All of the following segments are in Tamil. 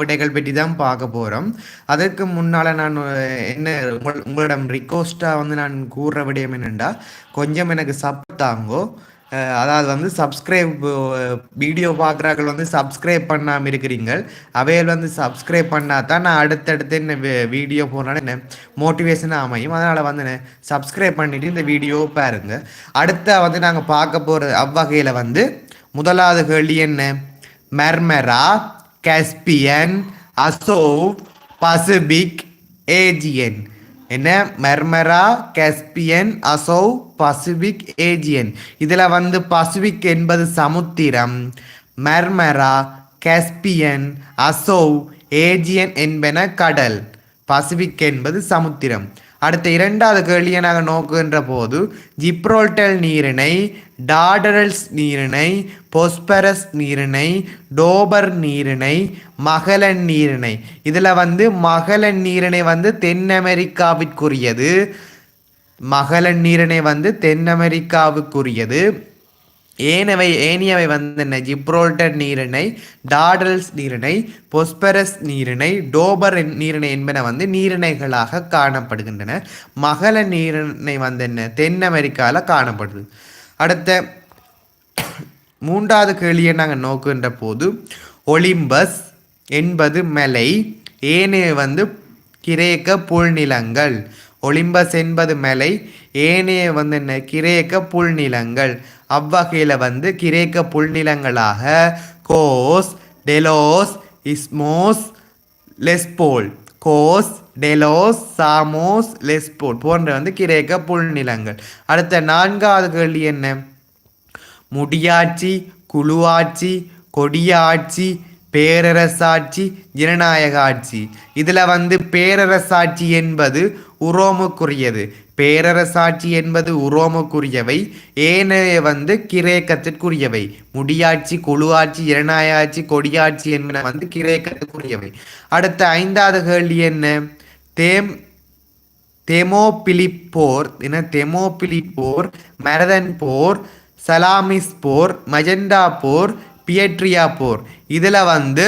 விடைகள் பற்றி தான் பார்க்க போகிறோம் அதற்கு முன்னால் நான் என்ன உங்களிடம் ரிக்வஸ்ட்டாக வந்து நான் கூறுற விடயம் என்னென்னா கொஞ்சம் எனக்கு சப்போர்ட் தாங்கோ. அதாவது வந்து சப்ஸ்கிரைப் வீடியோ பார்க்குறாக்கள் வந்து சப்ஸ்கிரைப் பண்ணாமல் இருக்கிறீங்க அவையில் வந்து சப்ஸ்கிரைப் பண்ணால் தான் நான் அடுத்தடுத்து என்ன வீடியோ போனாலும் என்ன மோட்டிவேஷனாக அமையும். அதனால் வந்து சப்ஸ்கிரைப் பண்ணிவிட்டு இந்த வீடியோ பாருங்கள் அடுத்த வந்து நாங்கள் பார்க்க போகிற அவ்வகையில் வந்து முதலாவது கேள்வி என்ன? Marmara? Caspian Azov Pacific Aegean. என்ன? Marmara Caspian Azov Pacific Aegean. இதில் வந்து பசிபிக் என்பது சமுத்திரம். மெர்மரா கேஸ்பியன் அசோவ் ஏஜியன் என்பன கடல். பசிபிக் என்பது சமுத்திரம். அடுத்த இரண்டாவது கேள்வியை நாங்கள் நோக்குகின்ற போது ஜிப்ரோல்டல் நீரிணை டாடரல்ஸ் நீரிணை பொஸ்பரஸ் நீரிணை டோபர் நீரிணை மகளன் நீரிணை இதில் வந்து மகளன் நீரிணை வந்து தென் அமெரிக்காவிற்குரியது மகளன் நீரிணை வந்து தென் அமெரிக்காவுக்குரியது ஏனவை ஏனியவை வந்து என்ன? ஜிப்ரோல்டர் நீரிணை டாடல்ஸ் நீரிணை பொஸ்பரஸ் நீரிணை டோபர் நீரிணை என்பன வந்து நீரிணைகளாக காணப்படுகின்றன. மகள நீரிணை வந்து என்ன? தென் அமெரிக்காவில் காணப்படுது. அடுத்த மூன்றாவது கேள்வியை நாங்கள் நோக்குகின்ற போது ஒலிம்பஸ் என்பது மலை ஏனைய வந்து கிரேக்க புல்நிலங்கள். ஒலிம்பஸ் என்பது மலை ஏனைய வந்து என்ன கிரேக்க புல்நிலங்கள். அவ்வகையில் வந்து கிரேக்க புல்நிலங்களாக Kos Delos இஸ்மோஸ் Lesbos. Kos Delos Samos Lesbos போன்ற வந்து கிரேக்க புல்நிலங்கள். அடுத்த நான்காவது கேள்வி என்ன? முடியாட்சி குழுவாட்சி கொடியாட்சி பேரரசாட்சி ஜனநாயக ஆட்சி இதில் வந்து பேரரசாட்சி என்பது உரோமுக்குரியது. பேரரசாட்சி என்பது உரோமுக்குரியவை. ஏனைய வந்து கிரேக்கத்திற்குரியவை. முடியாட்சி குழுவாட்சி ஜனநாயக ஆட்சி கொடியாட்சி என்பன வந்து கிரேக்கத்துக்குரியவை அடுத்த ஐந்தாவது கேள்வி என்ன? தேம் தெமோபிலிப் போர் என தெமோபிலிப் போர் மரதன் போர் சலாமிஸ் போர் மஜெண்டா போர் பியட்ரியா போர். இதில் வந்து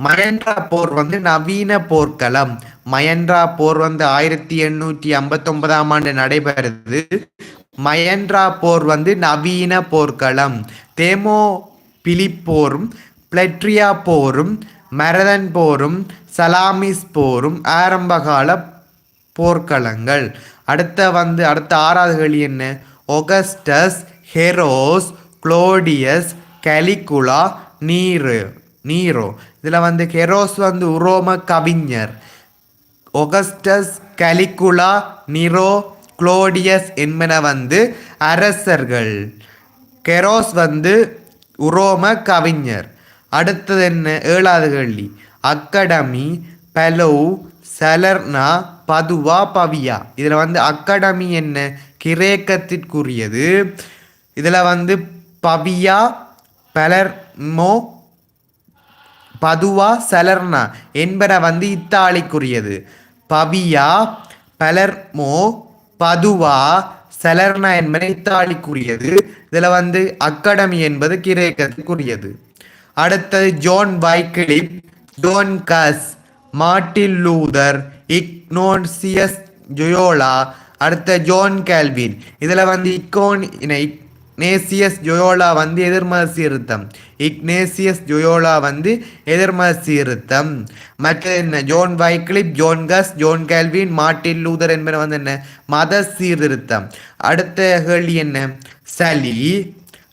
மயன்ரா போர் வந்து நவீன போர்க்களம். மயன்ரா போர் வந்து ஆயிரத்தி எண்ணூற்றி ஐம்பத்தொன்பதாம் ஆண்டு நடைபெறுது. மயன்ரா போர் வந்து நவீன போர்க்களம். தேமோ பிலிப்போரும் பிளட்ரியா போரும் மரதன் போரும் சலாமிஸ் போரும் ஆரம்பகால போர்க்களங்கள். அடுத்த வந்து அடுத்த ஆறாவது கேள்வி என்ன? ஒகஸ்டஸ் ஹெரோஸ் குளோடியஸ் கலிகுலா நீரு நீரோ இதில் வந்து ஹெரோஸ் வந்து உரோம கவிஞர். ஒகஸ்டஸ் கலிகுலா நிரோ குளோடியஸ் என்பன வந்து அரசர்கள். கெரோஸ் வந்து உரோம கவிஞர். அடுத்தது என்ன? ஏழாவது கேள்வி. அக்கடமி பலோ சலர்னா பதுவா பவியா. இதில் வந்து அக்கடமி என்ன? கிரேக்கத்திற்குரியது. இதில் வந்து பவியா பலர்மோ பதுவா செலர்னா என்பன வந்து இத்தாலிக்குரியது. பவியா பலர்மோ பதுவா செலர்னா என்பன இத்தாலிக்குரியது. இதில் வந்து அக்கடமி என்பது கிரேக்கத்துக்குரியது அடுத்தது John Wycliffe John Huss Martin Luther Ignatius Loyola அடுத்த ஜோன் கேல்வின். இதில் வந்து இக்கோன் இக்னேசியஸ் ஜொயோலா வந்து எதிர்மத சீர்திருத்தம். இக்னேசியஸ் ஜொயோலா வந்து எதிர்மத சீர்திருத்தம். மற்ற என்ன? John Wycliffe John Huss John Calvin Martin Luther என்பன வந்து என்ன? மத சீர்திருத்தம். அடுத்த கேள்வி என்ன? சலி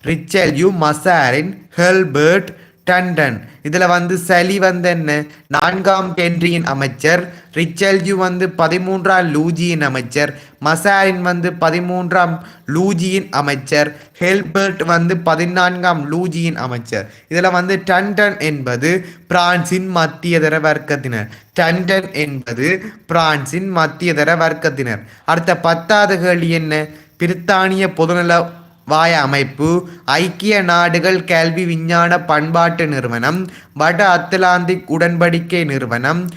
ரிச்சல்யூ மசாரின் ஹெல்பர்ட் டண்டன். இதில் வந்து சலி வந்து என்ன நான்காம் கென்ரியின் அமைச்சர் ரிச்சல்ஜு வந்து பதிமூன்றாம் லூஜியின் அமைச்சர் மசாரின் வந்து பதிமூன்றாம் லூஜியின் அமைச்சர் ஹெல்பர்ட் வந்து பதினான்காம் லூஜியின் அமைச்சர். இதில் வந்து டண்டன் என்பது பிரான்சின் மத்தியதர வர்க்கத்தினர் டண்டன் என்பது பிரான்சின் மத்தியதர வர்க்கத்தினர் அடுத்த பத்தாவது கேள்வி என்ன? பிரித்தானிய பொதுநல வாய அமைப்பு ஐக்கிய நாடுகள் கல்வி விஞ்ஞான பண்பாட்டு நிறுவனம் வட அத்லாந்திக் உடன்படிக்கை நிறுவனம்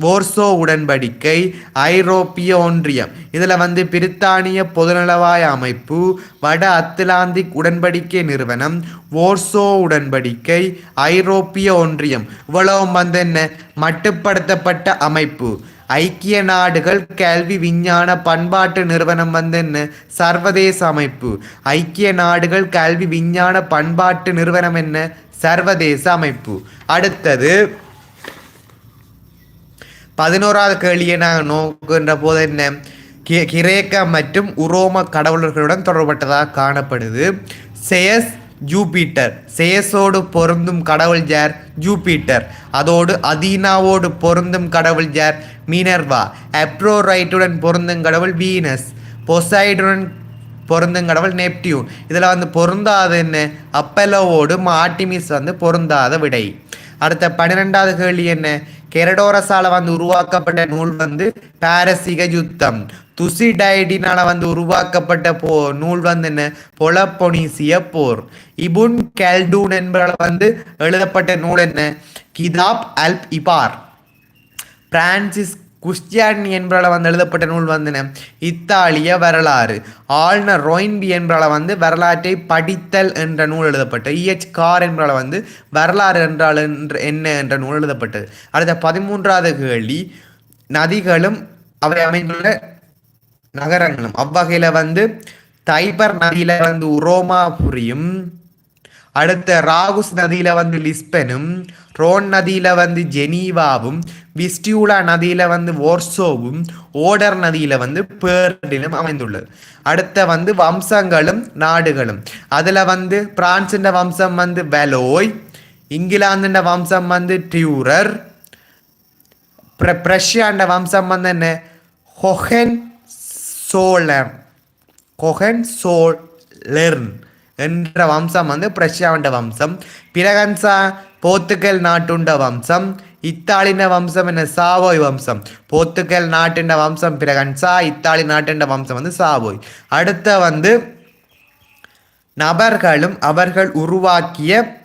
ஓர்சோ உடன்படிக்கை ஐரோப்பிய ஒன்றியம். இதில் வந்து பிரித்தானிய பொதுநலவாய அமைப்பு வட அத்லாந்திக் உடன்படிக்கை நிறுவனம் ஓர்சோ உடன்படிக்கை ஐரோப்பிய ஒன்றியம். இவ்வளவும் வந்து என்ன? மட்டுப்படுத்தப்பட்ட அமைப்பு. ஐக்கிய நாடுகள் கல்வி விஞ்ஞான பண்பாட்டு நிறுவனம் வந்து என்ன? சர்வதேச அமைப்பு. ஐக்கிய நாடுகள் கல்வி விஞ்ஞான பண்பாட்டு நிறுவனம் என்ன? சர்வதேச அமைப்பு. அடுத்தது பதினோராவது கேள்வியை நாங்கள் நோக்குகின்ற போது என்ன? கி- கிரேக்க மற்றும் உரோம கடவுளர்களுடன் தொடர்பட்டதாக காணப்படுது. செயஸ் ஜூபிட்டர். சேசோடு பொருந்தும் கடவுள் ஜார் ஜூபிட்டர். அதோடு அதீனாவோடு பொருந்தும் கடவுள் ஜார் மீனர்வா. அப்ரோரைட்டுடன் பொருந்தும் கடவுள் வீனஸ். பொசைடுடன் பொருந்தும் கடவுள் நெப்டியூன். இதில் வந்து பொருந்தாதுன்னு அப்பலோவோடும் அப்பலோவோடு ஆர்டிமிஸ் வந்து பொருந்தாத விடை. அடுத்த பன்னிரெண்டாவது கேள்வி என்ன? கெரடோரஸால வந்து உருவாக்கப்பட்ட நூல் வந்து பாரசீக யுத்தம். துசிடைடினால வந்து உருவாக்கப்பட்ட போ நூல் வந்து என்ன? பொலப்பொனிசிய போர். இபுன் கெல்டூன் என்பதால் வந்து எழுதப்பட்ட நூல் என்ன? கிதாப் அல்ப் இபார். பிரான்சிஸ் குஸ்டியானி என்பால் வந்து எழுதப்பட்ட நூல் வந்து இத்தாலிய வரலாறு. ஆளுநர் ரோயின்பி என்பால் வந்து வரலாற்றை படித்தல் என்ற நூல் எழுதப்பட்டது. இஎச் கார் என்பால் வந்து வரலாறு என்றால் என்று என்ன என்ற நூல் எழுதப்பட்டது. அடுத்த பதிமூன்றாவது கேள்வி. நதிகளும் அவை அமைந்துள்ள நகரங்களும். அவ்வகையில் வந்து தைபர் நதியில் வந்து உரோமாபுரியும் அடுத்த ராகுஸ் நதியில வந்து லிஸ்பனும் ரோன் நதியில வந்து ஜெனீவாவும் விஸ்டியூலா நதியில வந்து ஓர்சோவும் ஓடர் நதியில வந்து பேர்டிலும் அமைந்துள்ளது அடுத்த வந்து வம்சங்களும் நாடுகளும் அதுல வந்து பிரான்சின் வம்சம் வந்து வெலோய் இங்கிலாந்தின் வம்சம் வந்து டியூரர் பிரஷ்யாண்ட வம்சம் வந்து என்ன ஹொஹென் சோலர் கொஹன் சோலர்ன் என்ற வம்சம் வந்து பிரஷ்யாவண்ட வம்சம். பிரகன்சா போர்த்துகல் நாட்டுண்ட வம்சம். இத்தாலின வம்சம் என்ன? சாவோய் வம்சம். போர்த்துகல் நாட்டுண்ட வம்சம் பிறகன்சா இத்தாலி நாட்டுண்ட வம்சம் வந்து சாவோய். அடுத்த வந்து நபர்களும் அவர்கள் உருவாக்கிய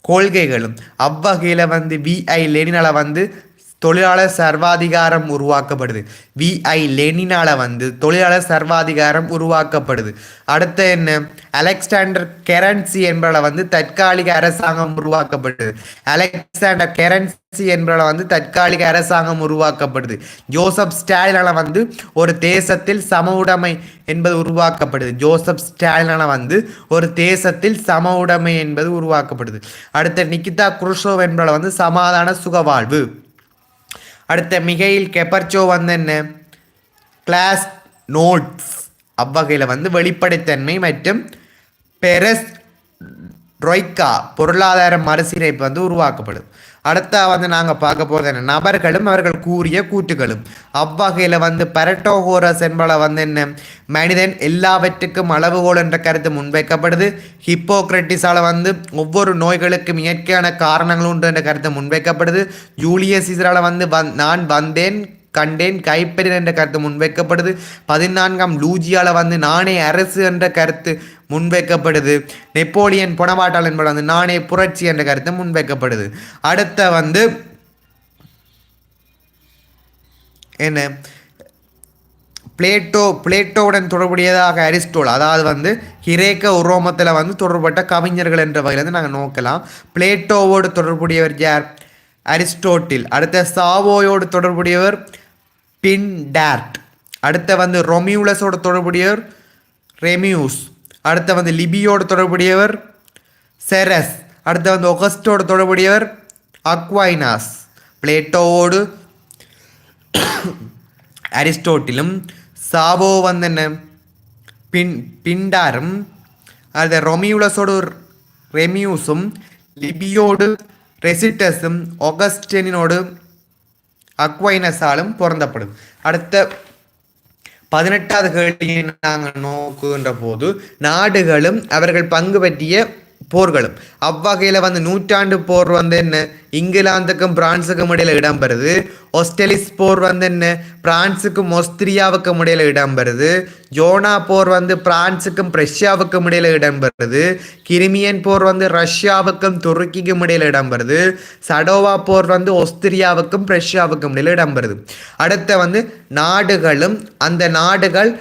கொள்கைகளும். அவ்வகையில் வந்து விஐ லெனினால் வந்து தொழிலாளர் சர்வாதிகாரம் உருவாக்கப்படுது. விஐ லெனினால வந்து தொழிலாளர் சர்வாதிகாரம் உருவாக்கப்படுது. அடுத்து என்ன? அலெக்சாண்டர் கெரன்சி என்பவள வந்து தற்காலிக அரசாங்கம் உருவாக்கப்படுது. அலெக்சாண்டர் கெரன்சி என்பவள வந்து தற்காலிக அரசாங்கம் உருவாக்கப்படுது. ஜோசப் ஸ்டாலினால வந்து ஒரு தேசத்தில் சம உடைமை என்பது உருவாக்கப்படுது. ஜோசப் ஸ்டாலினால வந்து ஒரு தேசத்தில் சம உடைமை என்பது உருவாக்கப்படுது. அடுத்த நிகிதா குருஷோவ் என்பவள வந்து சமாதான சுகவாழ்வு. அடுத்த மிகையில் கெப்பர்ச்சோ வந்து என்ன? Class notes. அவ்வகையில் வந்து வெளிப்படைத்தன்மை மற்றும் பெரஸ் ரொய்கா பொருளாதார மறுசீரமைப்பு வந்து உருவாக்கப்படும். அடுத்த வந்து நாங்கள் பார்க்க போகிறது என்ன? நபர்களும் அவர்கள் கூறிய கூற்றுகளும். அவ்வகையில் வந்து பரட்டோகோரஸ் என்பதை வந்து என்ன? மனிதன் எல்லாவற்றுக்கும் அளவுகோல் என்ற கருத்து முன்வைக்கப்படுது. ஹிப்போக்ரட்டிஸால் வந்து ஒவ்வொரு நோய்களுக்கும் இயற்கையான காரணங்கள் உண்டு என்ற கருத்து முன்வைக்கப்படுது. ஜூலியஸ் சீசரால் வந்து வந் நான் வந்தேன் கண்டேன் கைப்பற்றின என்ற கருத்து முன்வைக்கப்படுது. பதினான்காம் லூஜியால வந்து நானே அரசு என்ற கருத்து முன்வைக்கப்படுது. நெப்போலியன் பொனபாட்டால் என்பது வந்து நானே புரட்சி என்ற கருத்தை முன்வைக்கப்படுது. அடுத்த வந்து என்ன? பிளேட்டோ பிளேட்டோவுடன் தொடர்புடையதாக அரிஸ்டோல் அதாவது வந்து கிரேக்க உரோமத்தில் வந்து தொடர்பட்ட கவிஞர்கள் என்ற வகையில் வந்து நாங்கள் நோக்கலாம். பிளேட்டோவோடு தொடர்புடையவர் யார்? அரிஸ்டோட்டில். அடுத்த சாவோயோடு தொடர்புடையவர் பின்டார்ட். அடுத்த வந்து ரொமியூலஸோடு தொடர்புடையவர் ரெமியூஸ். அடுத்த வந்து லிபியோடு தொடர்புடையவர் செரஸ். அடுத்த வந்து ஒகஸ்டோடு தொடர்புடையவர் அக்வாய்னாஸ் பிளேட்டோவோடு அரிஸ்டோட்டிலும் சாவோ வந்து என்ன? பின் பிண்டாரும். அது ரொமியூலஸோடு ரெமியூஸும் லிபியோடு ரெசிட்டஸும் ஒகஸ்டனினோடு அக்வைனஸாலும் பிறந்தப்படும் அடுத்த பதினெட்டாவது கேள்வியை நாங்கள் நோக்குகின்ற போது நாடுகளும் அவர்கள் பங்கு பற்றிய போர்களும். அவ்வகையில் வந்து நூற்றாண்டு போர் வந்து என்ன? இங்கிலாந்துக்கும் பிரான்ஸுக்கும் இடையில இடம்பெறுது ஒஸ்டெலிஸ் போர் வந்து என்ன? பிரான்ஸுக்கும் ஒஸ்திரியாவுக்கும் இடையில இடம்பெறுது ஜோனா போர் வந்து பிரான்ஸுக்கும் பிரஷ்யாவுக்கும் இடையில இடம்பெறுது கிரிமியன் போர் வந்து ரஷ்யாவுக்கும் துருக்கிக்கும் இடையில இடம்பெறுது சடோவா போர் வந்து ஒஸ்திரியாவுக்கும் பிரஷ்யாவுக்கும் இடையில இடம்பெறுது அடுத்த வந்து நாடுகளும் அந்த நாடுகள்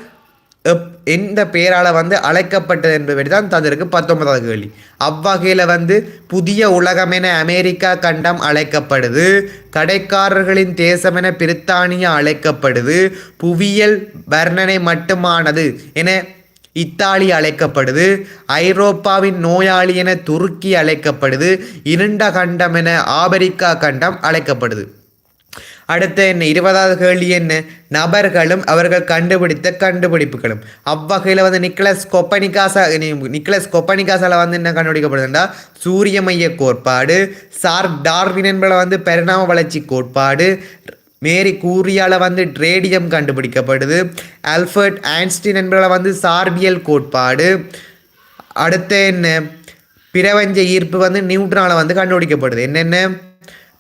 எந்த பெயரால் வந்து அழைக்கப்பட்டது என்பது தான் தந்திருக்கு பத்தொன்பதாவது கேள்வி. அவ்வகையில் வந்து புதிய உலகம் என அமெரிக்கா கண்டம் அழைக்கப்படுது கடைக்காரர்களின் தேசம் என பிரித்தானியா அழைக்கப்படுது புவியியல் வர்ணனை மட்டுமானது என இத்தாலி அழைக்கப்படுது ஐரோப்பாவின் நோயாளி என துருக்கி அழைக்கப்படுது இருண்ட கண்டம் என ஆபிரிக்கா கண்டம் அழைக்கப்படுது. அடுத்த என்ன? இருபதாவது கேள்வி என்ன? நபர்களும் அவர்கள் கண்டுபிடித்த கண்டுபிடிப்புகளும். அவ்வகையில் வந்து நிக்கலஸ் கொப்பனிகாசா நிக்கலஸ் கொப்பனிகாசால வந்து என்ன கண்டுபிடிக்கப்படுதுன்னா சூரிய மைய கோட்பாடு சார் டார்வின் என்பதை வந்து பரிணாம வளர்ச்சி கோட்பாடு மேரி கூரியால வந்து ரேடியம் கண்டுபிடிக்கப்படுது ஆல்ஃபர்ட் ஐன்ஸ்டீன் என்பதில் வந்து சார்பியல் கோட்பாடு அடுத்து என்ன? பிரபஞ்ச ஈர்ப்பு வந்து நியூட்ரானால் வந்து கண்டுபிடிக்கப்படுது. என்னென்ன?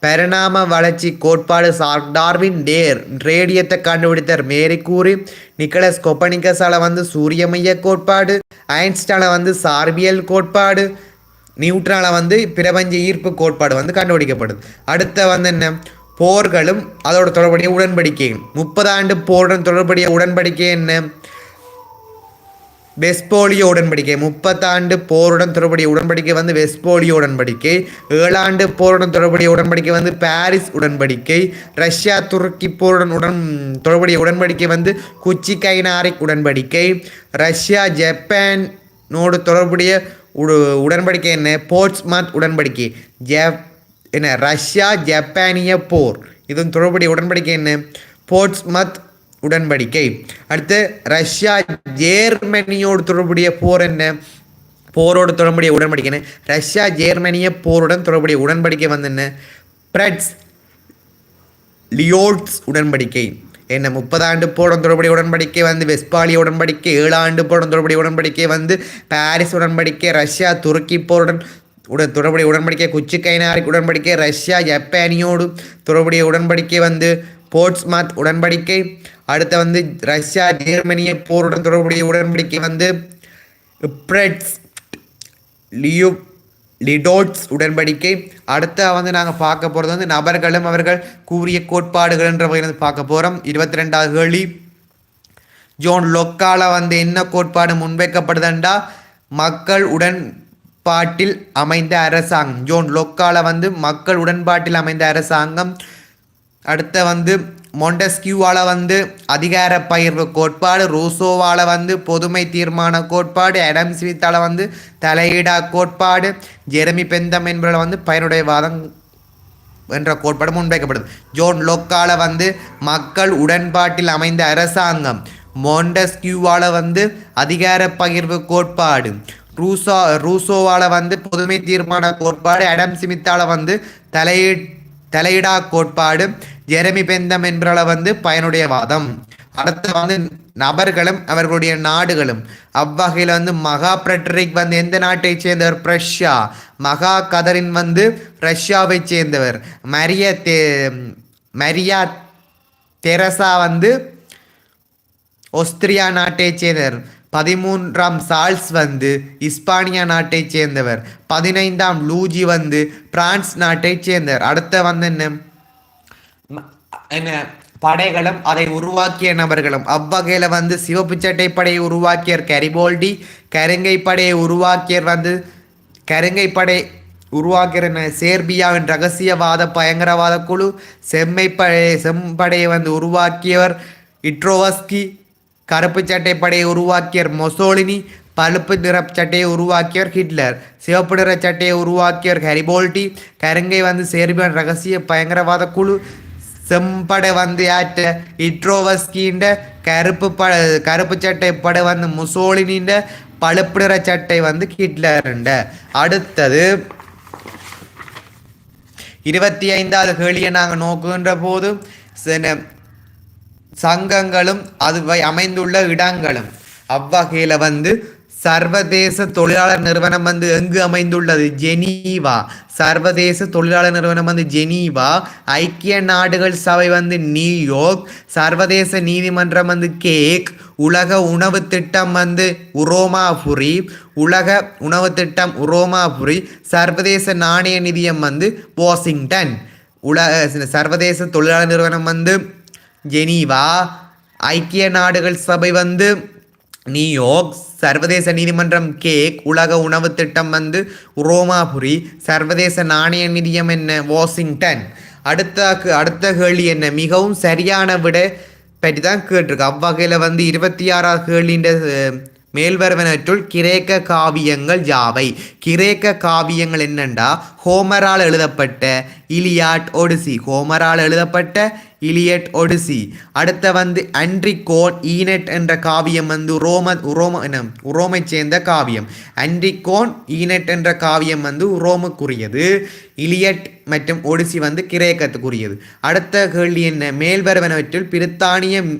பரிணாம வளர்ச்சி கோட்பாடு சார் டார்வின் டேர் ரேடியத்தை கண்டுபிடித்தார். மேரி கூறி நிக்கலஸ் கொப்பனிக்கஸால வந்து சூரிய மைய கோட்பாடு ஐன்ஸ்டால வந்து சார்பியல் கோட்பாடு நியூட்ரால வந்து பிரபஞ்ச ஈர்ப்பு கோட்பாடு வந்து கண்டுபிடிக்கப்படுது. அடுத்த வந்து என்ன? போர்களும் அதோட தொடர்புடைய உடன்படிக்கைகள். முப்பது ஆண்டு போருடன் தொடர்புடைய உடன்படிக்கை என்ன? வெஸ்போலியோ உடன்படிக்கை. முப்பத்தாண்டு போருடன் தொடர்புடைய உடன்படிக்கை வந்து வெஸ்போலியோ உடன்படிக்கை. ஏழாண்டு போருடன் தொடர்புடைய உடன்படிக்கை வந்து பாரிஸ் உடன்படிக்கை. ரஷ்யா துருக்கி போருடன் உடன் தொடர்புடைய உடன்படிக்கை வந்து குச்சி கைனாரிக் உடன்படிக்கை. ரஷ்யா ஜப்பானோடு தொடர்புடைய உடன்படிக்கை என்ன? போர்ட்ஸ்மத் உடன்படிக்கை. ஜப் என்ன? ரஷ்யா ஜப்பானிய போர். இதன் தொடர்புடைய உடன்படிக்கை என்ன? போர்ட்ஸ்மத் உடன்படிக்கை. அடுத்து ரஷ்யா ஜேர்மனியோடு தொடர்புடைய போர் என்ன? போரோடு தொடர்புடைய உடன்படிக்கை என்ன? ரஷ்யா ஜேர்மனிய போருடன் தொடர்புடைய உடன்படிக்கை வந்து என்ன? பிரட்ஸ் லியோட்ஸ் உடன்படிக்கை. என்ன முப்பது ஆண்டு போடன் தொடர்புடைய உடன்படிக்கை வந்து வெஸ்பாலிய உடன்படிக்கை ஏழு ஆண்டு போடம் தொடர்புடைய உடன்படிக்கை வந்து பாரிஸ் உடன்படிக்கை ரஷ்யா துருக்கி போருடன் உடன் தொடர்புடைய உடன்படிக்கை குச்சி கைனாரிக் உடன்படிக்கை ரஷ்யா ஜப்பானியோடு தொடர்புடைய உடன்படிக்கை வந்து போர்ட்ஸ்மத் உடன்படிக்கை. அடுத்து வந்து ரஷ்யா ஜெர்மனிய போருடன் தொடர்புடைய உடன்படிக்கை வந்து லியோ லிடோட்ஸ் உடன்படிக்கை. அடுத்த வந்து நாங்கள் பார்க்க போகிறது வந்து நபர்களும் அவர்கள் கூறிய கோட்பாடுகள் என்ற வகையில் வந்து பார்க்க போகிறோம் இருபத்தி ரெண்டாவது கேள்வி. ஜோன் லொக்கால வந்து என்ன கோட்பாடு முன்வைக்கப்படுதுண்டா? மக்கள் உடன்பாட்டில் அமைந்த அரசாங்கம். ஜோன் லொக்கால வந்து மக்கள் உடன்பாட்டில் அமைந்த அரசாங்கம். அடுத்த வந்து மொண்டஸ்கியூவால் வந்து அதிகார பகிர்வு கோட்பாடு ரூசோவால் வந்து பொதுமை தீர்மான கோட்பாடு அடம் ஸ்மித்தால் வந்து தலையீடா கோட்பாடு ஜெரமி பெந்தம் என்பவரால் வந்து பயனுடைய வாதம் என்ற கோட்பாடு முன்வைக்கப்படுது. ஜோன் லொக்கால வந்து மக்கள் உடன்பாட்டில் அமைந்த அரசாங்கம் மொண்டஸ்கியூவால் வந்து அதிகார பகிர்வு கோட்பாடு ரூசோ ரூசோவால் வந்து பொதுமை தீர்மான கோட்பாடு அடம் ஸ்மித்தால் வந்து தலையீ தலையிடா கோட்பாடு ஜெரமி பெந்தம் என்பவள வந்து பயனுடைய வாதம். அடுத்து வந்து நபர்களும் அவர்களுடைய நாடுகளும். அவ்வகையில் வந்து மகா பிரட்ரிக் வந்து எந்த நாட்டை சேர்ந்தவர்? பிரஷ்யா. மகா கதரின் வந்து ரஷ்யாவை சேர்ந்தவர். மரிய தே மரியா தெரசா வந்து ஒஸ்திரியா நாட்டைச் சேர்ந்தவர். பதிமூன்றாம் சால்ஸ் வந்து இஸ்பானியா நாட்டைச் சேர்ந்தவர். பதினைந்தாம் லூஜி வந்து பிரான்ஸ் நாட்டைச் சேர்ந்தவர். அடுத்த வந்து என்ன? என்ன படைகளும் அதை உருவாக்கிய நபர்களும். அவ்வகையில் வந்து சிவப்பு சட்டை படையை உருவாக்கியர் கரிபோல்டி கருங்கை படையை இயர் வந்து கருங்கை படை உருவாக்கிற சேர்பியாவின் ரகசியவாத பயங்கரவாத குழு செம்மை படை செம்படையை வந்து உருவாக்கியவர் இட்ரோவஸ்கி கருப்பு சட்டை படையை உருவாக்கியர் மொசோலினி பழுப்பு நிற சட்டையை உருவாக்கியவர் ஹிட்லர். சிவப்பு நிற சட்டையை உருவாக்கியவர் ஹெரிபோல்டி கருங்கை வந்து சேர்பியன் ரகசிய பயங்கரவாத குழு செம்படை வந்து ஆற்ற இட்ரோவஸ்கின்ற கருப்பு ப கருப்பு சட்டை படை வந்து முசோலினின்ற பழுப்பு நிற சட்டை வந்து ஹிட்லருண்ட அடுத்தது இருபத்தி ஐந்தாவது கேள்வியை நாங்கள் நோக்குகின்ற போது சங்கங்களும் அது அமைந்துள்ள இடங்களும் அவ்வகையில் வந்து சர்வதேச தொழிலாளர் நிறுவனம் வந்து எங்கு அமைந்துள்ளது? ஜெனீவா. சர்வதேச தொழிலாளர் நிறுவனம் வந்து ஜெனீவா. ஐக்கிய நாடுகள் சபை வந்து நியூயார்க். சர்வதேச நீதிமன்றம் வந்து கேக். உலக உணவு திட்டம் வந்து உரோமாபுரி. உலக உணவு திட்டம் உரோமாபுரி. சர்வதேச நாணய நிதியம் வந்து வாஷிங்டன். உலக சர்வதேச தொழிலாளர் நிறுவனம் வந்து ஜெனீவா. ஐக்கிய நாடுகள் சபை வந்து நியூயார்க். சர்வதேச நீதிமன்றம் கேக் உலக உணவு திட்டம் வந்து ரோமாபுரி சர்வதேச நாணய நிதியம் என்ன? வாஷிங்டன். அடுத்த அடுத்த கேள்வி என்ன? மிகவும் சரியான விட பற்றி தான் கேட்டிருக்கு. அவ்வகையில் வந்து இருபத்தி ஆறாவது கேள்வின்ற மேல்வரவனற்றுள் கிரேக்க காவியங்கள் யாவை? கிரேக்க காவியங்கள் என்னண்டா? ஹோமரால் எழுதப்பட்ட இலியாட் ஒடிசி. ஹோமரால் எழுதப்பட்ட இலியட் ஒடிசி. அடுத்த வந்து அன்ரிகோன் ஈனட் என்ற காவியம் வந்து உரோம உரோம என்ன? சேர்ந்த காவியம். அன்ரிகோன் ஈனட் என்ற காவியம் வந்து உரோமுக்குரியது. இலியட் மற்றும் ஒடிசி வந்து கிரேக்கத்துக்குரியது. அடுத்த கேள்வி என்ன? மேல்வரவனவற்றில் பிரித்தானிய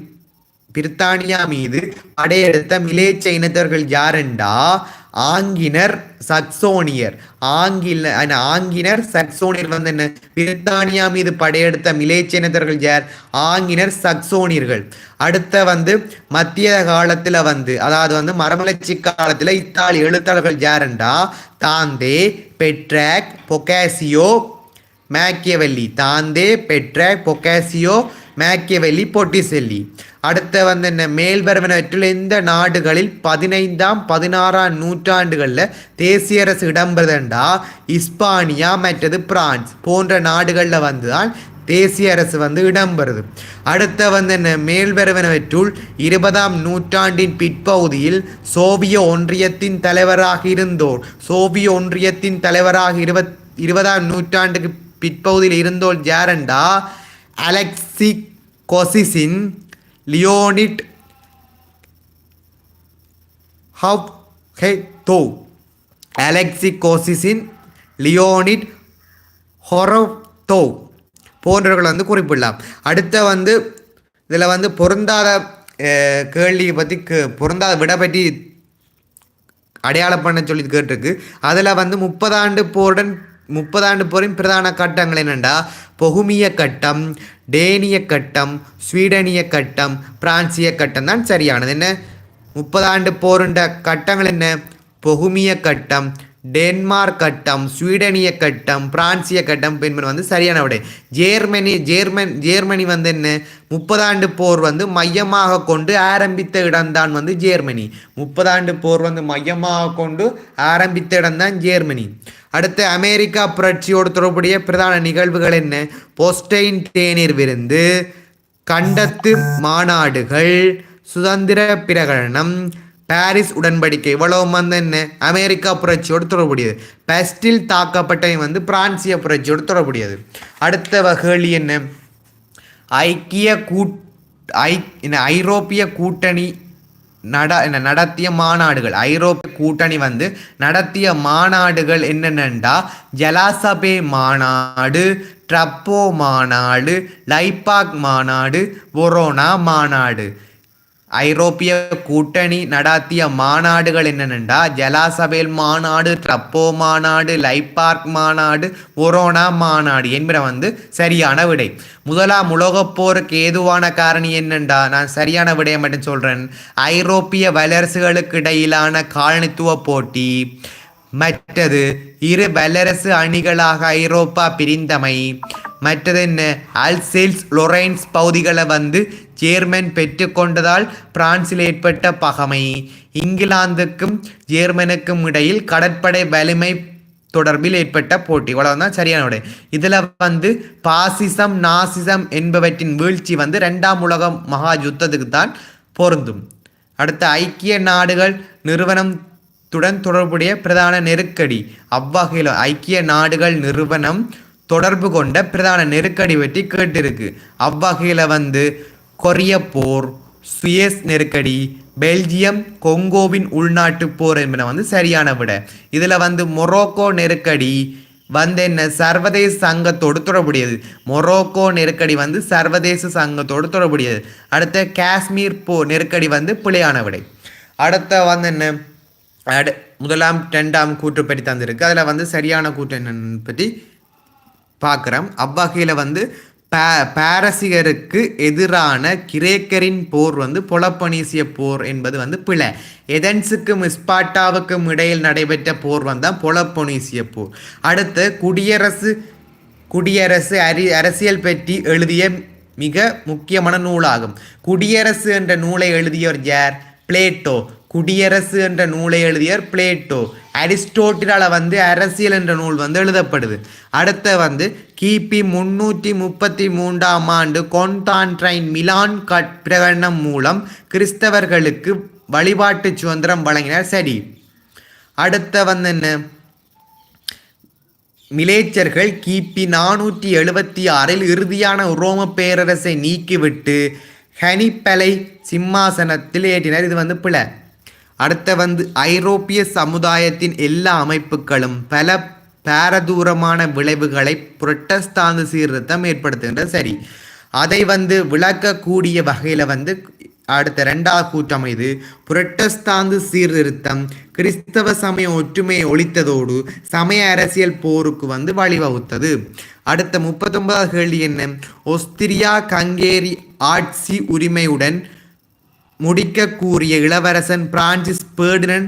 பிரித்தானியா மீது படையெடுத்த மிலேச்ச இனத்தவர்கள் யாரெண்டா? ஆங்கினர் சக்சோனியர். ஆங்கில ஆங்கினர் சக்சோனியர் வந்து என்ன? பிரித்தானியா மீது படையெடுத்த மிலேச்ச இனத்தவர்கள் யார்? ஆங்கினர் சக்சோனியர்கள். அடுத்த வந்து மத்திய காலத்துல வந்து அதாவது வந்து மரமலர்ச்சி காலத்துல இத்தாலி எழுத்தாளர்கள் யாருண்டா? Dante Petrarch பொக்காசியோ மேக்கியவெல்லி. தாந்தே பெட்ராக் பொக்காசியோ மேக்கியவெல்லி பொட்டிசெல்லி அடுத்த வந்து என்ன மேல்வரவனவற்றில் இந்த நாடுகளில் பதினைந்தாம் பதினாறாம் நூற்றாண்டுகளில் தேசிய அரசு இடம்பெறுதண்டா இஸ்பானியா மற்றது பிரான்ஸ் போன்ற நாடுகளில் வந்துதான் தேசிய அரசு வந்து இடம்பெறுது அடுத்த வந்து என்ன மேல்வரவனவற்றுள் இருபதாம் நூற்றாண்டின் பிற்பகுதியில் சோவிய ஒன்றியத்தின் தலைவராக இருந்தோர் சோவிய ஒன்றியத்தின் தலைவராக இருபத் இருபதாம் நூற்றாண்டுக்கு பிற்பகுதியில் இருந்தோல் யாரண்டா அலெக்சி கொசிசின் லியோனிட் ஹவ் ஹே தோ அலெக்சி கோசிசின் லியோனிட் ஹொரோ போன்றவர்கள் வந்து குறிப்பிடலாம். அடுத்த வந்து இதில் வந்து பொருந்தாத கேள்வியை பற்றி பொருந்தாத விட பற்றி அடையாளம் பண்ண சொல்லி கேட்டிருக்கு. அதில் வந்து முப்பதாண்டு போருடன் முப்பதாண்டு போரின் பிரதான கட்டங்கள் என்னென்னா பொகுமிய கட்டம் டேனிய கட்டம் ஸ்வீடனிய கட்டம் பிரான்சிய கட்டம் தான் சரியானது. என்ன? முப்பதாண்டு போருண்ட கட்டங்கள் என்ன? பொகுமிய கட்டம் டென்மார்க் கட்டம் ஸ்வீடனிய கட்டம் பிரான்சிய கட்டம் என்பது வந்து சரியான விடை. ஜேர்மனி ஜேர்மன் ஜேர்மனி வந்து என்ன? முப்பதாண்டு போர் வந்து மையமாக கொண்டு ஆரம்பித்த இடம்தான் வந்து ஜேர்மனி. முப்பதாண்டு போர் வந்து மையமாக கொண்டு ஆரம்பித்த இடம்தான் ஜேர்மனி. அடுத்து அமெரிக்கா புரட்சியோடு தொடர்புடைய பிரதான நிகழ்வுகள் என்ன? போஸ்டைன் தேநீர் விருந்து கண்டத்து மாநாடுகள் சுதந்திர பிரகடனம் பாரிஸ் உடன்படிக்கை. இவ்வளவு வந்து என்ன? அமெரிக்கா புரட்சியோடு தொடர்புடையது. பெஸ்டில் தாக்கப்பட்டவன் வந்து பிரான்சிய புரட்சியோடு தொடர்புடையது. அடுத்த வகேலி என்ன? ஐக்கிய கூட் ஐ ஐரோப்பிய கூட்டணி நட நடத்திய மாநாடுகள். ஐரோப்பிய கூட்டணி வந்து நடத்திய மாநாடுகள் என்னென்னா ஜலாசபே மாநாடு ட்ரப்போ மாநாடு லைபாக் மாநாடு ஒரோனா மாநாடு. ஐரோப்பிய கூட்டணி நடாத்திய மாநாடுகள் என்னென்னா ஜலாசபேல் மாநாடு ட்ரப்போ மாநாடு லைபார்க் மாநாடு ஒரோனா மாநாடு என்பன வந்து சரியான விடை. முதலாம் உலகப் போருக்கு ஏதுவான காரணி என்னண்டா நான் சரியான விடையை மட்டும் சொல்கிறேன் ஐரோப்பிய வல்லரசுகளுக்கு இடையிலான காலனித்துவ போட்டி. மற்றது இரு வல்லரசு அணிகளாக ஐரோப்பா பிரிந்தமை. மற்றது என்ன? அல்சேல்ஸ் லொரைன்ஸ் பகுதிகளை வந்து ஜேர்மன் பெற்றுக்கொண்டதால் பிரான்சில் ஏற்பட்ட பகமை. இங்கிலாந்துக்கும் ஜேர்மனுக்கும் இடையில் கடற்படை வலிமை தொடர்பில் ஏற்பட்ட போட்டி. இவ்வளவுதான் சரியான விடை இதில் வந்து பாசிசம் நாசிசம் என்பவற்றின் வீழ்ச்சி வந்து ரெண்டாம் உலக மகா யுத்தத்துக்கு தான் பொருந்தும். அடுத்த ஐக்கிய நாடுகள் நிறுவனத்துடன் தொடர்புடைய பிரதான நெருக்கடி. அவ்வகையில் ஐக்கிய நாடுகள் நிறுவனம் தொடர்பு கொண்ட பிரதான நெருக்கடி பற்றி கேட்டிருக்கு. அவ்வகையில் வந்து கொரிய போர் சுயஸ் நெருக்கடி பெல்ஜியம் கொங்கோவின் உள்நாட்டு போர் என்பன வந்து சரியான விட. இதில் வந்து மொரோக்கோ நெருக்கடி வந்து என்ன சர்வதேச சங்கத்தோடு தொடர்புடையது. மொரோக்கோ நெருக்கடி வந்து சர்வதேச சங்கத்தோடு தொடர்புடையது. அடுத்த காஷ்மீர் போ நெருக்கடி வந்து பிழையான விடை. அடுத்த வந்து என்ன? அடு முதலாம் ரெண்டாம் கூற்று பற்றி தந்திருக்கு. அதில் வந்து சரியான கூற்று என்னன்னு பற்றி பார்க்குறோம். அவ்வகையில் வந்து பே பாரசீகருக்கு எதிரான கிரேக்கரின் போர் வந்து பொலப்பனீசிய போர் என்பது வந்து பிழை. எதன்ஸுக்கும் இஸ்பாட்டாவுக்கும் இடையில் நடைபெற்ற போர் வந்தால் பொலப்பொனீசிய போர். அடுத்து குடியரசு குடியரசு அரி அரசியல் பற்றி எழுதிய மிக முக்கியமான நூலாகும். குடியரசு என்ற நூலை எழுதியவர் யார்? பிளேட்டோ. குடியரசு என்ற நூலை எழுதியவர் பிளேட்டோ. அரிஸ்டோட்டிலால வந்து அரசியல் என்ற நூல் வந்து எழுதப்படுது. அடுத்த வந்து கிபி முன்னூற்றி முப்பத்தி மூன்றாம் ஆண்டு கொன்டான்ட்ரைன் மிலான் கட் பிரகடனம் மூலம் கிறிஸ்தவர்களுக்கு வழிபாட்டு சுதந்திரம் வழங்கினார் சரி. அடுத்த வந்து என்ன? மிலேச்சர்கள் கிபி நானூற்றி எழுபத்தி ஆறில் இறுதியான உரோம பேரரசை நீக்கிவிட்டு ஹனிப்பலை சிம்மாசனத்தில் ஏற்றினர். இது வந்து பிழை. அடுத்த வந்து ஐரோப்பிய சமுதாயத்தின் எல்லா அமைப்புகளும் பல பாரதூரமான விளைவுகளை புரட்டஸ்தாந்து சீர்திருத்தம் ஏற்படுத்துகின்றது சரி. அதை வந்து விளக்கக்கூடிய வகையில் வந்து அடுத்த ரெண்டாவது கூட்டமைது புரட்டஸ்தாந்து சீர்திருத்தம் கிறிஸ்தவ சமய ஒற்றுமையை ஒழித்ததோடு சமய அரசியல் போருக்கு வந்து வழிவகுத்தது. அடுத்த முப்பத்தொன்பதாவது கேள்வி என்ன? ஒஸ்திரியா கங்கேரி ஆட்சி உரிமையுடன் முடிக்க கூறிய இளவரசன் பிரான்சிஸ் பேர்டினன்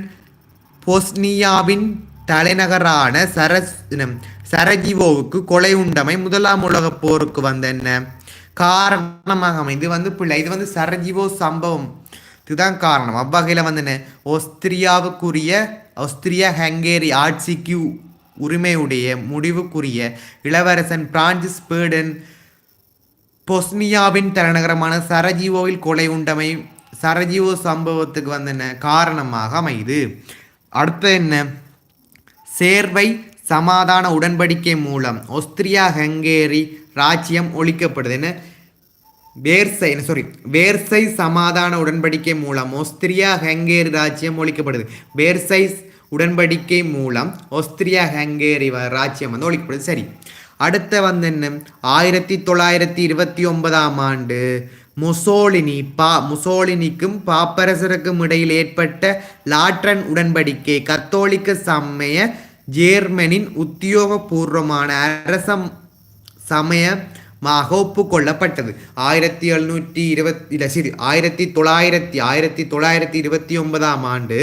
பொஸ்னியாவின் தலைநகரான சரஸ் சரஜிவோவுக்கு கொலை உண்டமை முதலாம் உலகப் போருக்கு வந்த என்ன காரணமாக இது வந்து பிள்ளை இது வந்து சரஜிவோ சம்பவம். இதுதான் காரணம். அவ்வகையில் வந்து என்ன ஒஸ்திரியாவுக்குரிய ஒஸ்திரியா ஹங்கேரி ஆட்சிக்கு உரிமையுடைய முடிவுக்குரிய இளவரசன் பிரான்சிஸ் பேர்டன் பொஸ்னியாவின் தலைநகரமான சரஜிவோவில் கொலை உண்டமை சரஜீவோ சம்பவத்துக்கு வந்து என்ன? காரணமாக அமைது அடுத்து என்ன? சேர்வை சமாதான உடன்படிக்கை மூலம் ஒஸ்திரியா ஹங்கேரி ராஜ்யம் ஒழிக்கப்படுது. என்ன? வேர்சை சாரி வேர்சை சமாதான உடன்படிக்கை மூலம் ஒஸ்திரியா ஹங்கேரி ராஜ்யம் ஒழிக்கப்படுது. வேர்சை உடன்படிக்கை மூலம் ஒஸ்திரியா ஹங்கேரி ராஜ்யம் வந்து ஒழிக்கப்படுது. சரி. அடுத்த வந்து என்ன? ஆயிரத்தி தொள்ளாயிரத்தி இருபத்தி ஒன்பதாம் ஆண்டு முசோலினி பா முசோலினிக்கும் பாப்பரசருக்கும் இடையில் ஏற்பட்ட லாட்ரன் உடன்படிக்கை கத்தோலிக்க சமய ஜேர்மனின் உத்தியோகபூர்வமான அரச சமயமாக ஒப்புக்கொள்ளப்பட்டது. ஆயிரத்தி எழுநூற்றி இருபத்தி இல்லை சரி ஆயிரத்தி தொள்ளாயிரத்தி ஆயிரத்தி தொள்ளாயிரத்தி இருபத்தி ஒன்பதாம் ஆண்டு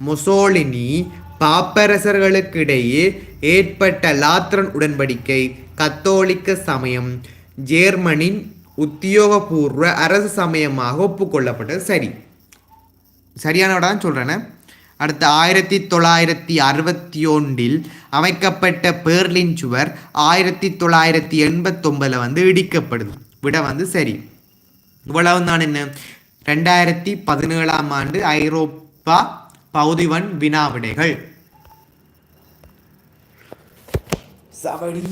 முசோலினி பாப்பரசர்களுக்கிடையே ஏற்பட்ட லாத்ரன் உடன்படிக்கை கத்தோலிக்க சமயம் ஜேர்மனின் உத்தியோகபூர்வ அரசு சமயமாக ஒப்புக்கொள்ளப்பட்டது. சரி. சரியானவடா சொல்கிறேன்னு அடுத்து ஆயிரத்தி தொள்ளாயிரத்தி அறுபத்தி ஒன்றில் அமைக்கப்பட்ட பேர்லின் சுவர் ஆயிரத்தி தொள்ளாயிரத்தி எண்பத்தொம்பதில் வந்து இடிக்கப்படுது. விட வந்து சரி. இவ்வளவு தான் என்ன? ரெண்டாயிரத்தி பதினேழாம் ஆண்டு ஐரோப்பா பௌதிவன் வினாவிடைகள். சவடி.